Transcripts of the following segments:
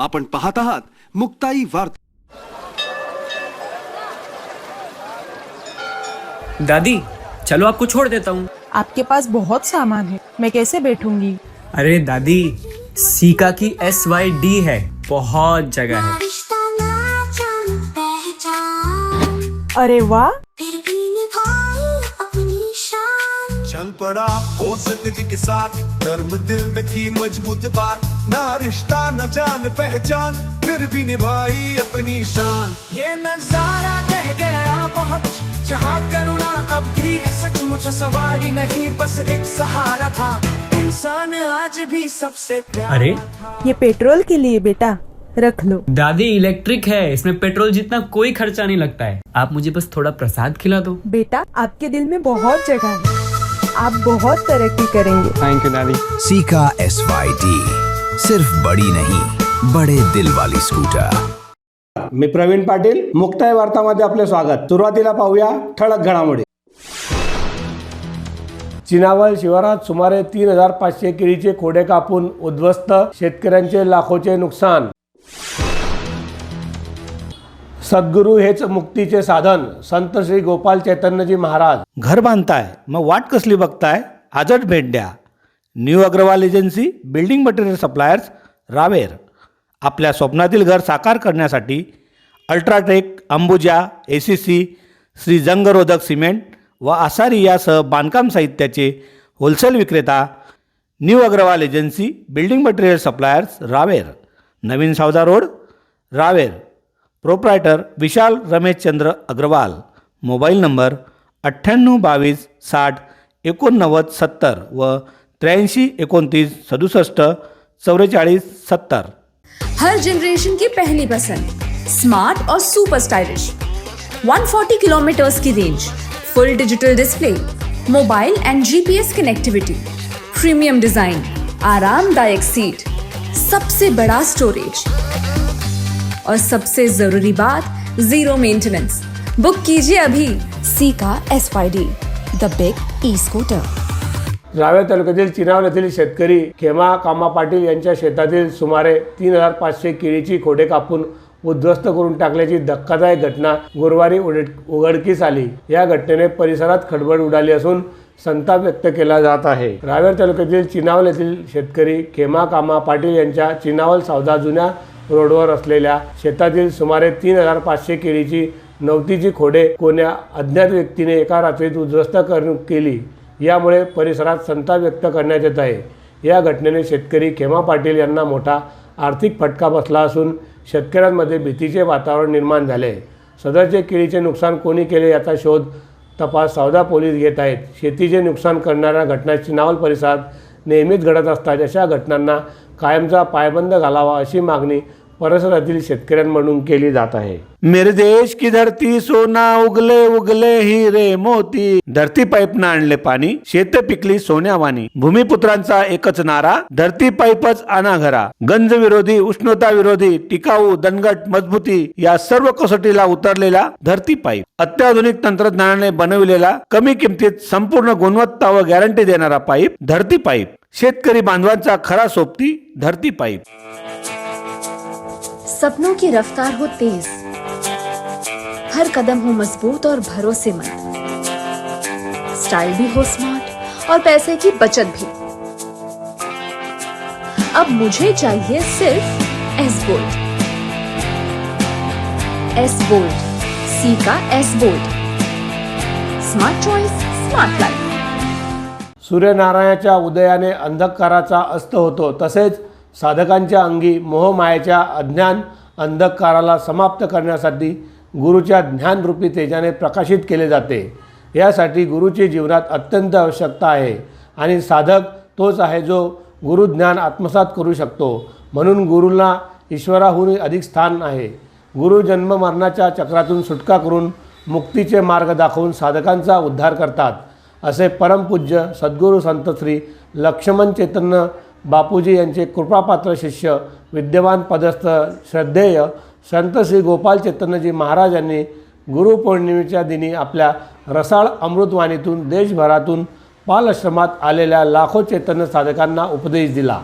आपण पाहत आहात मुक्ताई वार्ता. दादी चलो आपको छोड़ देता हूँ। आपके पास बहुत सामान है। मैं कैसे बैठूँगी? अरे दादी सीका की एस वाई डी है बहुत जगह है। अरे वाह। चल पड़ा हो ज़िंदगी के साथ। धर्म दिल में थी मज़बूत बात ना रिश्ता न जान पहचान फिर भी निभाई अपनी शान। ये नज़ारा कह गया बहुत जहाँ करुणा अब भी सचमुच सवारी नहीं बस एक सहारा था। इंसान आज भी सबसे प्यारा अरे। ये पेट्रोल के लिए बेटा रख लो। दादी इलेक्ट्रिक है इसमें पेट्रोल जितना कोई खर्चा नहीं लगता है। आप मुझे बस थोड़ा प्रसाद खिला दो। बेटा आपके दिल में बहुत जगह है। आप बहुत तरक्की करेंगे। थैंक यू दादी सीका एस वाई डी सिर्फ बड़ी नहीं बड़े दिल वाली स्कूटर। मी प्रवीण पाटील मुक्ताय वार्तामध्ये आपले स्वागत. सुरुवातीला पाहूया ठळक घडामोडी. चिनावल शिवारात सुमारे तीन हजार पाचशे केळीचे खोडे कापून उद्ध्वस्त शेतकऱ्यांचे लाखोचे नुकसान. सद्गुरू हेच मुक्तीचे साधन संत श्री गोपाल चैतन्यजी महाराज. घर बांधताय मग वाट कसली बघताय? आजच भेट द्या. New Agarwal agency building material suppliers Raver. आपल्या स्वप्नातील घर साकार करण्यासाठी UltraTech Ambuja A C C Shri जंगरोधक cement व आसारी यासह बांधकाम साहित्याचे होलसेल विक्रेता new Agarwal agency building material suppliers Raver. नवीन Savda road Raver. Proprietor Vishal Ramesh Chandra Agarwal mobile number अठ्ठ्याण्णव बावीस साठ एकोणनव्वद सत्तर व त्र्याऐंशी एकोणतीस सदुसष्ट चौवेचाळीस सत्तर. हर जनरेशन की पहली पसंद स्मार्ट और सुपर स्टाइलिश 140 किलोमीटर्स की range full digital display mobile and GPS connectivity premium design आरामदायक सीट सबसे बड़ा स्टोरेज और सबसे जरूरी बात जीरो मेंटेनेंस बुक कीजिए अभी सी का S Y D the big E scooter Raver तालुक्यातील चिनावल येथील शेतकरी खेमा कामा पाटील यांच्या शेतातील सुमारे तीन हजार पाचशे केळीची खोडे कापून उद्ध्वस्त करून टाकल्याची धक्कादायक घटना गुरुवारी उघडकीस आली. या घटनेने परिसरात खडबड उडाली असून संताप व्यक्त केला जात आहे. रावेर तालुक्यातील चिनावल येथील शेतकरी खेमा कामा पाटील यांच्या चिनावल सावदा जुन्या रोडवर असलेल्या शेतातील सुमारे तीन हजार पाचशे केळीची नवतीची खोडे कोण्या अज्ञात व्यक्तीने एका रात्रीत उद्ध्वस्त कर केली. यामुळे परिसरात संताप व्यक्त करण्यात येत आहे. या घटनेने शेतकरी खेमा पाटील यांना मोठा आर्थिक फटका बसला असून शेतकऱ्यांमध्ये भीतीचे वातावरण निर्माण झाले आहे. सदरचे केळीचे नुकसान कोणी केले याचा शोध तपास सावदा पोलीस घेत आहेत. शेतीचे नुकसान करणाऱ्या घटना चिनावल परिसरात नेहमीच घडत असतात. अशा घटनांना कायमचा पायबंद घालावा अशी मागणी परिसरातील शेतकऱ्यांमधून केली जात आहे. निर्देश की धरती सोना उगले उगले हिरे मोती. धरती पाईपनं आणले पाणी शेत पिकली सोन्यावानी भूमिपुत्रांचा एकच नारा धरती पाईपच आणा घरा गंज विरोधी उष्णता विरोधी टिकाऊ दणगट मजबूती या सर्व कसोटीला उतरलेला धरती पाईप. अत्याधुनिक तंत्रज्ञानाने बनविलेला कमी किमतीत संपूर्ण गुणवत्ता व गॅरंटी देणारा पाईप धरती पाईप. शेतकरी बांधवांचा खरा सोबती धरती पाईप. सपनों की रफ्तार हो तेज। हर कदम हो मजबूत और भरोसेमंद। स्टाइल भी हो स्मार्ट और पैसे की बचत भी। अब मुझे चाहिए सिर्फ एस बोल्ट एस बोल्ट सी का S bolt smart choice smart life सूर्यनारायणाच्या उदयाने अंधकाराचा अस्त होतो तसेच साधकांच्या अंगी मोहमायाच्या अज्ञान अंधकाराला समाप्त करण्यासाठी गुरुच्या ज्ञानरूपी तेजाने प्रकाशित केले जाते. यासाठी गुरुची जीवनात अत्यंत आवश्यकता आहे आणि साधक तोच आहे जो गुरुज्ञान आत्मसात करू शकतो. म्हणून गुरुला ईश्वराहून अधिक स्थान आहे. गुरु जन्म मरणाच्या चक्रातून सुटका करून मुक्तीचे मार्ग दाखवून साधकांचा उद्धार करतात. असे परमपूज्य सद्गुरू संत श्री लक्ष्मण चैतन्य बापूजी यांचे कृपापात्र शिष्य विद्यमान पदस्थ श्रद्धेय संत श्री गोपाल चैतन्यजी महाराज यांनी गुरुपौर्णिमेच्या दिनी आपल्या रसाळ अमृतवाणीतून देशभरातून पाल आश्रमात आलेल्या लाखो चैतन्य साधकांना उपदेश दिला.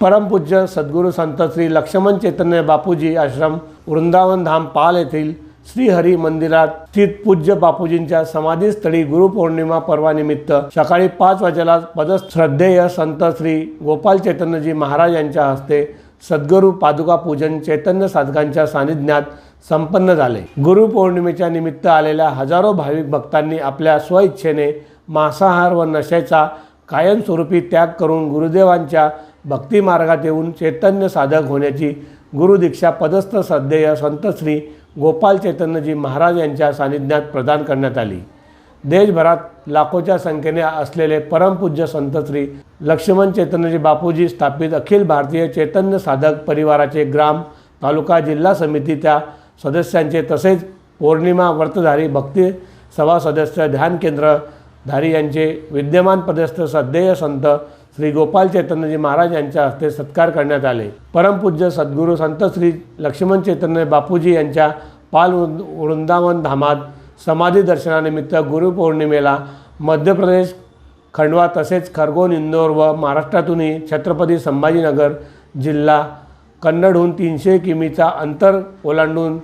परमपूज्य सद्गुरू संत श्री लक्ष्मण चैतन्य बापूजी आश्रम वृंदावन धाम पाल येथील श्रीहरी मंदिरात स्थित पूज्य बापूजींच्या समाधीस्थळी गुरुपौर्णिमा पर्वानिमित्त सकाळी पाच वाजेला पदश्रद्धेय संत श्री गोपाल चैतन्यजी महाराज यांच्या हस्ते सद्गुरू पादुका पूजन चैतन्य साधकांच्या सानिध्यात संपन्न झाले. गुरुपौर्णिमेच्या निमित्त आलेल्या हजारो भाविक भक्तांनी आपल्या स्वइच्छेने मांसाहार व नशेचा कायमस्वरूपी त्याग करून गुरुदेवांच्या भक्तिमार्गात येऊन चैतन्य साधक होण्याची गुरुदीक्षा पदस्थ श्रद्धेय संत श्री गोपाल चैतन्यजी महाराज यांच्या सानिध्यात प्रदान करण्यात आली. देशभरात लाखोच्या संख्येने असलेले परमपूज्य संत श्री लक्ष्मण चैतन्यजी बापूजी स्थापित अखिल भारतीय चैतन्य साधक परिवाराचे ग्राम तालुका जिल्हा समितीच्या सदस्यांचे तसेच पौर्णिमा व्रतधारी भक्ती सभा सदस्य ध्यान केंद्र धारी यांचे विद्यमान पदस्थ श्रद्धेय संत श्री गोपाल चैतन्यजी महाराज यांच्या हस्ते सत्कार करण्यात आले. परमपूज्य सद्गुरू संत श्री लक्ष्मण चैतन्य बापूजी यांच्या पाल वृंदावन धामात समाधी दर्शनानिमित्त गुरुपौर्णिमेला मध्य प्रदेश खंडवा तसेच खरगोन इंदोर व महाराष्ट्रातूनही छत्रपती संभाजीनगर जिल्हा कन्नडहून तीनशे किमीचा अंतर ओलांडून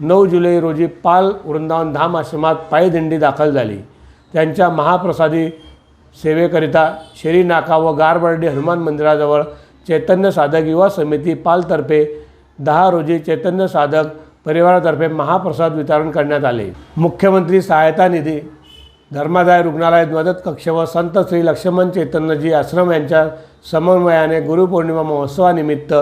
नऊ जुलै रोजी पाल वृंदावन धाम आश्रमात पायदिंडी दाखल झाली. त्यांच्या महाप्रसादी सेवेकरिता शेरी नाका व गारबर्डी हनुमान मंदिराजवळ चैतन्य साधक युवा समिती पालतर्फे दहा रोजी चैतन्य साधक परिवारातर्फे महाप्रसाद वितरण करण्यात आले. मुख्यमंत्री सहायता निधी धर्मादाय रुग्णालय मदत कक्ष व संत श्री लक्ष्मण चैतन्यजी आश्रम यांच्या समन्वयाने गुरुपौर्णिमा महोत्सवानिमित्त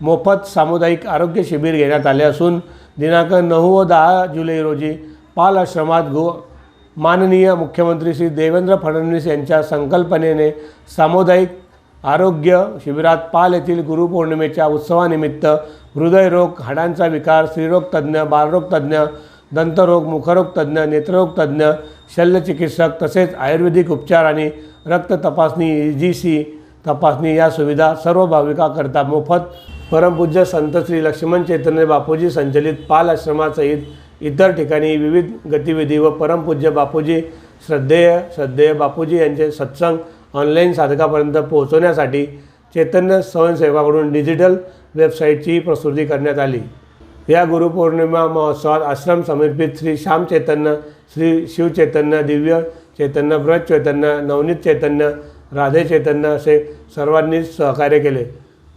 मोफत सामुदायिक आरोग्य शिबिर घेण्यात आले असून दिनांक नऊ व दहा जुलै रोजी पाल आश्रमात गो माननीय मुख्यमंत्री श्री देवेंद्र फडणवीस यांच्या संकल्पनेने सामुदायिक आरोग्य शिबिरात पाल येथील गुरुपौर्णिमेच्या उत्सवानिमित्त हृदयरोग हाडांचा विकार स्त्रीरोग तज्ज्ञ बालरोग तज्ज्ञ दंतरोग मुखरोग तज्ज्ञ नेत्ररोग तज्ज्ञ शल्यचिकित्सक तसेच आयुर्वेदिक उपचार आणि रक्त तपासणी ई जी सी तपासणी या सुविधा सर्व भाविकाकरता मोफत. परमपूज्य संत श्री लक्ष्मण चैतन्य बापूजी संचलित पाल आश्रमासहित इतर ठिकाणी विविध गतिविधी व परमपूज्य बापूजी श्रद्धेय श्रद्धेय बापूजी यांचे सत्संग ऑनलाईन साधकापर्यंत पोहोचवण्यासाठी चैतन्य स्वयंसेवकाकडून डिजिटल वेबसाईटची प्रस्तुती करण्यात आली. या गुरुपौर्णिमा महोत्सवात आश्रम समर्पित श्री श्याम चैतन्य श्री शिव चैतन्य दिव्य चैतन्य ब्रज चैतन्य नवनीत चैतन्य राधे चैतन्य असे सर्वांनीच सहकार्य केले.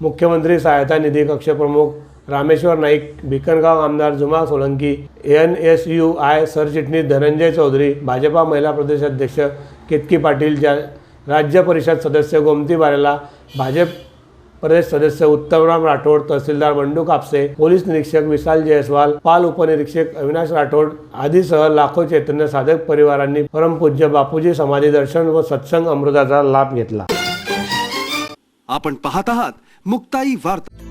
मुख्यमंत्री सहायता निधी कक्षप्रमुख रामेश्वर नाईक भिकनगाव आमदार Juma Solanki N S U I सरचिटणीस धनंजय चौधरी भाजपा महिला प्रदेश अध्यक्ष केतकी पाटील ज्या राज्य परिषद सदस्य गोमती बारेला भाजप प्रदेश सदस्य उत्तमराम राठोड तहसीलदार बंडू कापसे पोलीस निरीक्षक विशाल जयस्वाल पाल उपनिरीक्षक अविनाश राठोड आदीसह लाखो चैतन्य साधक परिवारांनी परमपूज्य बापूजी समाधी दर्शन व सत्संग अमृताचा लाभ घेतला. आपण पाहत आहात मुक्ताई वार्ता.